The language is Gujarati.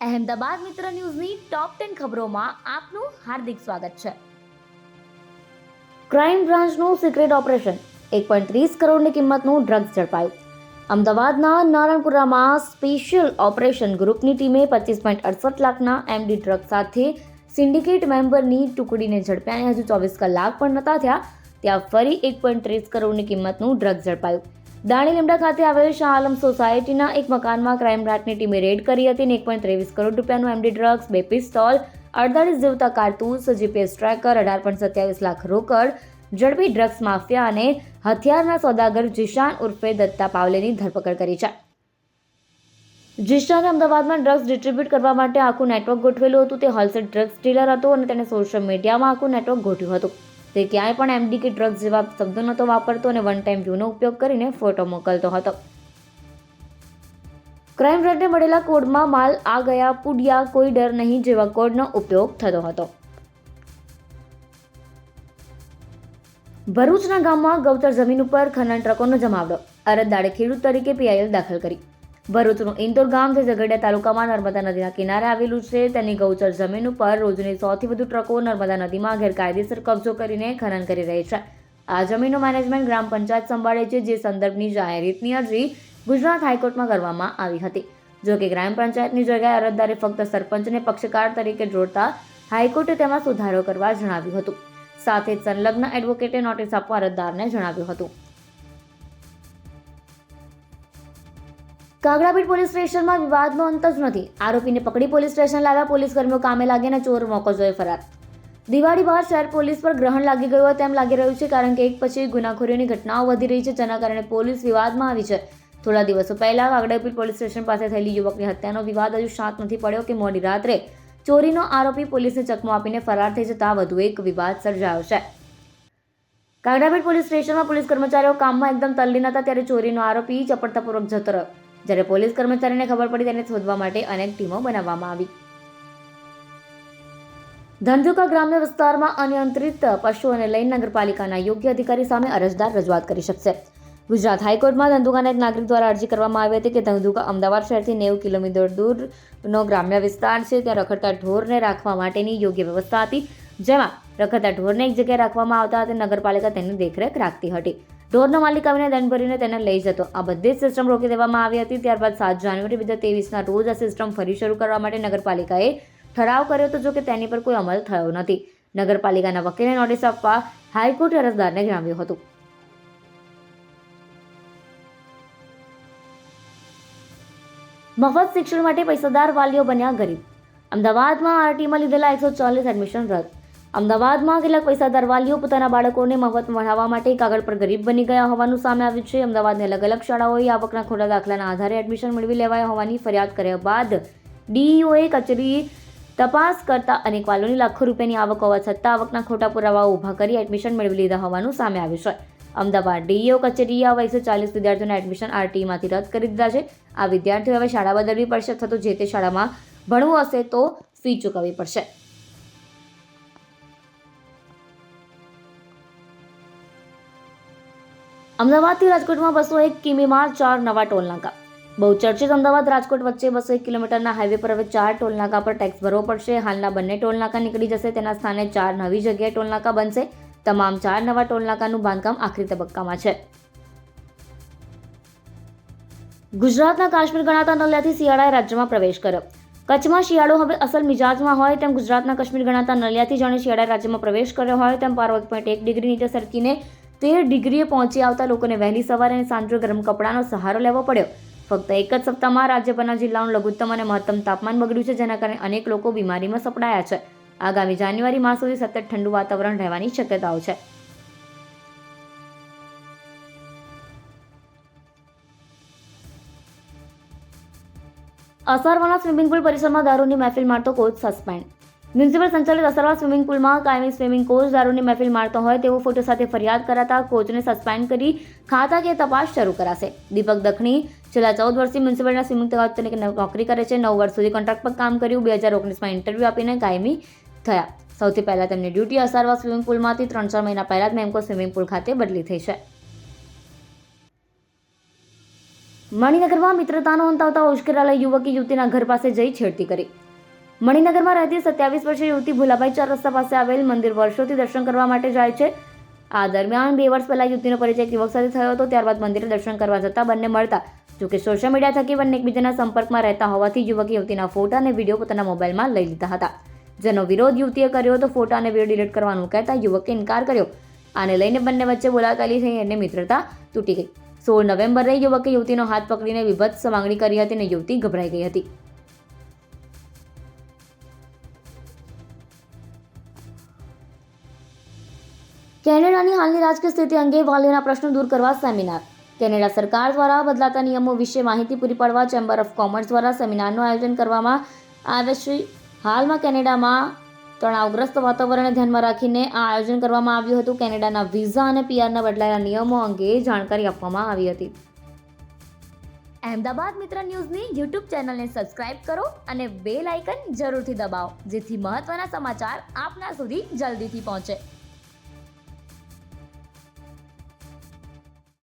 અહેમદાબાદ મિત્ર ન્યૂઝની ટોપ ટેન ખબરોમાં આપનું હાર્દિક સ્વાગત છે. ક્રાઇમ બ્રાન્ચનું સિક્રેટ ઓપરેશન એક પોઈન્ટ ત્રીસ કરોડની કિંમતનું ડ્રગ્સ ઝડપાયું. અમદાવાદના નારણપુરામાં સ્પેશિયલ ઓપરેશન ગ્રુપની ટીમે પચીસ પોઈન્ટ અડસઠ લાખના એમડી ડ્રગ સાથે સિન્ડિકેટ મેમ્બરની ટુકડીને ઝડપ્યા. અને હજુ ચોવીસ કલાક પણ નહોતા થયા. ત્યાં ફરી એક પોઈન્ટ ત્રીસ કરોડની કિંમતનું ડ્રગ ઝડપાયું. દાણી લીમડા ખાતે આવેલ શાહ આલમ સોસાયટીના એક મકાનમાં ક્રાઇમ બ્રાન્ચની ટીમે રેડ કરી હતી અને એક પોઈન્ટ ત્રેવીસ કરોડ રૂપિયાનું એમડી ડ્રગ્સ, બે પિસ્તોલ, અડતાલીસ જેવતા કારતૂસ જીપીએસ ટ્રેકર, અઢાર પોઈન્ટ સત્યાવીસ લાખ રોકડ, ઝડપી ડ્રગ્સ માફિયા અને હથિયારના સોદાગર જીશાન ઉર્ફે દત્તા પાવલેની ધરપકડ કરી છે. જીશાને અમદાવાદમાં ડ્રગ્સ ડિસ્ટ્રીબ્યુટ કરવા માટે આખું નેટવર્ક ગોઠવેલું હતું. તે હોલસેલ ડ્રગ્સ ડીલર હતો અને તેણે સોશિયલ મીડિયામાં આખું નેટવર્ક ગોઠવ્યું હતું. તે ક્યાંય પણ એમડી કે ડ્રગ્સ જેવા શબ્દો નહોતો વાપરતો અને વન ટાઈમ વ્યૂનો ઉપયોગ કરીને ફોટો મોકલતો હતો. ક્રાઇમ બ્રાન્ચને મળેલા કોડમાં માલ આ ગયા, પુડિયા, કોઈ ડર નહીં જેવા કોડનો ઉપયોગ થતો હતો. ભરૂચના ગામમાં ગૌચર જમીન ઉપર ખનન ટ્રકોનો જમાવડો, અરજદારે ખેડૂત તરીકે પીઆઈએલ દાખલ કરી. ભરૂચનું ઇન્દોર ગામ જે ઝઘડિયા તાલુકામાં નર્મદા નદીના કિનારે આવેલું છે. તેની ગૌચર જમીન ઉપર રોજની સૌથી વધુ ટ્રકો નર્મદા નદીમાં ગેરકાયદેસર કબજો કરીને ખનન કરી રહી છે. આ જમીનનું મેનેજમેન્ટ ગ્રામ પંચાયત સંભાળે છે, જે સંદર્ભની જાહેરાતની અરજી ગુજરાત હાઈકોર્ટમાં કરવામાં આવી હતી. જો કે ગ્રામ પંચાયતની જગ્યાએ અરજદારે ફક્ત સરપંચને પક્ષકાર તરીકે જોડતા હાઈકોર્ટે તેમાં સુધારો કરવા જણાવ્યું હતું. સાથે જ સંલગ્ન એડવોકેટે નોટિસ આપવા અરજદારને જણાવ્યું હતું. કાગડાપીઠ પોલીસ સ્ટેશનમાં વિવાદનો અંત જ નથી. આરોપીને પકડી પોલીસ સ્ટેશન લાવ્યા પોલીસ કર્મીઓ કામે લાગે અને ચોર મોકો જોઈ ફરાર. દિવાળી બાદ શહેર પોલીસ પર ગ્રહણ લાગી ગયું તેમ લાગી રહ્યું છે કારણ કે એક પછી ગુનાખોરીઓની ઘટનાઓ વધી રહી છે જેના કારણે પોલીસ વિવાદમાં આવી છે. થોડા દિવસો પહેલા કાગડાપીઠ પોલીસ સ્ટેશન પાસે થયેલી યુવકની હત્યાનો વિવાદ હજુ શાંત નથી પડ્યો કે મોડી રાત્રે ચોરીનો આરોપી પોલીસને ચકમો આપીને ફરાર થઈ જતા વધુ એક વિવાદ સર્જાયો છે. કાગડાપીઠ પોલીસ સ્ટેશનમાં પોલીસ કર્મચારીઓ કામમાં એકદમ તલ્લીન હતા ત્યારે ચોરીનો આરોપી ચપળતાપૂર્વક જતો રહ્યો. જ્યારે પોલીસ કર્મચારીને ખબર પડી તેને શોધવા માટે અનેક ટીમો બનાવવામાં આવી. ધંધુકા ગ્રામ્ય વિસ્તારમાં અનિયંત્રિત પશુઓને લઈને નગરપાલિકાના યોગ્ય અધિકારી સામે અરજદાર રજૂઆત કરી શકશે. ગુજરાત હાઈકોર્ટમાં ધંધુકાના એક નાગરિક દ્વારા અરજી કરવામાં આવી હતી કે ધંધુકા અમદાવાદ શહેરથી નેવું કિલોમીટર દૂરનો ગ્રામ્ય વિસ્તાર છે, ત્યાં રખડતા ઢોરને રાખવા માટેની યોગ્ય વ્યવસ્થા હતી, જેમાં રખડતા ઢોરને એક જગ્યાએ રાખવામાં આવતા હતા, નગરપાલિકા તેની દેખરેખ રાખતી હતી. ઢોરનો માલિક આવીને દંડ ભરીને તેને લઈ જતો. આ બધી જ સિસ્ટમ રોકી દેવામાં આવી હતી. ત્યારબાદ સાત જાન્યુઆરી બે હજાર તેવીસના રોજ આ સિસ્ટમ ફરી શરૂ કરવા માટે નગરપાલિકાએ ઠરાવ કર્યો હતો, જો કે તેની પર કોઈ અમલ થયો નથી. નગરપાલિકાના વકીલે નોટિસ આપવા હાઈકોર્ટ અરજદારને જણાવ્યું હતું. મફત શિક્ષણ માટે પૈસાદાર વાલીઓ બન્યા ગરીબ. અમદાવાદમાં આરટીમાં લીધેલા એકસો ચાલીસ એડમિશન રદ. અમદાવાદમાં કેટલાક પૈસાદાર વાલીઓ પોતાના બાળકોને મફત ભણાવવા માટે કાગળ પર ગરીબ બની ગયા હોવાનું સામે આવ્યું છે. અમદાવાદની અલગ અલગ શાળાઓએ આવકના ખોટા દાખલાના આધારે એડમિશન મેળવી લેવાયા હોવાની ફરિયાદ કર્યા બાદ ડીઈઓએ કચેરી તપાસ કરતા અનેક વાલીઓની લાખો રૂપિયાની આવક હોવા છતાં આવકના ખોટા પુરાવાઓ ઊભા કરી એડમિશન મેળવી લીધા હોવાનું સામે આવ્યું છે. અમદાવાદ ડીઈઓ કચેરીએ આ એકસો ચાલીસ વિદ્યાર્થીઓના એડમિશન આરટીઈમાંથી રદ કરી દીધા છે. આ વિદ્યાર્થીઓ હવે શાળા બદલવી પડશે, અથવા તો જે તે શાળામાં ભણવું હશે તો ફી ચૂકવવી પડશે. અમદાવાદથી રાજકોટમાં બસો એક કિમીમાં ચાર નવા ટોલનાકા બહુ ચર્ચિત અમદાવાદ રાજકોટ વચ્ચે બસો એક કિલોમીટરના હાઈવે પર હવે ચાર ટોલનાકા પર ટેક્સ ભરવો પડશે. હાલના બંને ટોલનાકા નીકળી જશે. તેના સ્થાને ચાર નવી જગ્યાએ ટોલનાકા બનશે. તમામ ચાર નવા ટોલનાકાનું બાંધકામ આખરી તબક્કામાં છે. ગુજરાતના કાશ્મીર ગણાતા નલિયાથી શિયાળાએ રાજ્યમાં પ્રવેશ કર્યો. કચ્છમાં શિયાળો હવે અસલ મિજાજમાં હોય તેમ ગુજરાતના કાશ્મીર ગણાતા નલિયાથી જાણે શિયાળાએ રાજ્યમાં પ્રવેશ કર્યો હોય તેમ એક પોઈન્ટ એક ડિગ્રી નીચે સરકીને તેર ડિગ્રીએ પહોંચી આવતા લોકોને વહેલી સવારે અને સાંજે ગરમ કપડાનો સહારો લેવો પડ્યો. ફક્ત એક જ સપ્તાહમાં રાજ્યભરના જિલ્લાનું લઘુત્તમ અને મહત્તમ તાપમાન બગડ્યું છે, જેના કારણે અનેક લોકો બીમારીમાં સપડાયા છે. આગામી જાન્યુઆરી માસ સુધી સતત ઠંડુ વાતાવરણ રહેવાની શક્યતાઓ છે. અસારવાના સ્વિમિંગ પુલ પરિસરમાં દારૂની મહેફિલ મારતો કોચ સસ્પેન્ડ મ્યુનિસિપલ સંચાલિત અસરવા સ્વિમિંગ પુલમાં કાયમી સ્વિમિંગ કોચ દારૂની મહેફિલ મારતો હોય તેવો ફોટો સાથે ફરિયાદ કરાતા કોચને સસ્પેન્ડ કરી ખાતાકીય તપાસ શરૂ કરાશે. દીપક દખણી છેલ્લા ચૌદ વર્ષથી મ્યુનિસિપલના સ્વિમિંગ તરીકે નોકરી કરે છે. નવ વર્ષ સુધી કોન્ટ્રાક્ટ પર કામ કર્યું. બે હજાર ઓગણીસમાં ઇન્ટરવ્યૂ આપીને કાયમી થયા. સૌથી પહેલાં તેમની ડ્યુટી અસારવા સ્વિમિંગ પુલમાંથી ત્રણ ચાર મહિના પહેલાં જ મેમકો સ્વિમિંગ પુલ ખાતે બદલી થઈ છે. મણિનગરમાં મિત્રતાનો અંત આવતા ઉશ્કેરાલા યુવકે યુવતીના ઘર પાસે જઈ છેડતી કરી. મણિનગરમાં રહેતી સત્યાવીસ વર્ષીય યુવતી ભુલાભાઈ ચાર રસ્તા પાસે આવેલ મંદિર વર્ષોથી દર્શન કરવા માટે જાય છે. આ દરમિયાન બે વર્ષ પહેલા યુવતીનો પરિચય એક યુવક સાથે થયો હતો, ત્યારબાદ મંદિરે દર્શન કરવા જતા બંને મળતા. જોકે સોશિયલ મીડિયા થકી બંને એકબીજાના સંપર્કમાં રહેતા હોવાથી યુવકે યુવતીના ફોટા અને વીડિયો પોતાના મોબાઈલમાં લઈ લીધા હતા. જેનો વિરોધ યુવતીએ કર્યો હતો, ફોટા અને વીડિયો ડિલીટ કરવાનું કહેતા યુવકે ઇનકાર કર્યો. આને લઈને બંને વચ્ચે બોલાચાલી થઈ અને મિત્રતા તૂટી ગઈ. સોળ નવેમ્બરે યુવકે યુવતીનો હાથ પકડીને વિભત્સ માંગણી કરી હતી અને યુવતી ગભરાઈ ગઈ હતી. કેનેડાની હાલની રાજકીય સ્થિતિ અંગે વાલીઓના પ્રશ્નો દૂર કરવા સેમિનાર. કેનેડા સરકાર દ્વારા બદલાતા નિયમો વિશે માહિતી પૂરી પાડવા ચેમ્બર ઓફ કોમર્સ દ્વારા સેમિનારનું આયોજન કરવામાં આવે છે. હાલમાં કેનેડામાં તણાવગ્રસ્ત વાતાવરણને ધ્યાનમાં રાખીને આ આયોજન કરવામાં આવ્યું હતું. કેનેડાના વિઝા અને પીઆરના બદલાયેલા નિયમો અંગે જાણકારી આપવામાં આવી હતી. અહેમદાબાદ મિત્ર ન્યૂઝની યુટ્યુબ ચેનલને સબસ્ક્રાઇબ કરો અને બેલ આઇકન જરૂરથી દબાવો, જેથી મહત્ત્વના સમાચાર આપના સુધી જલ્દીથી પહોંચે.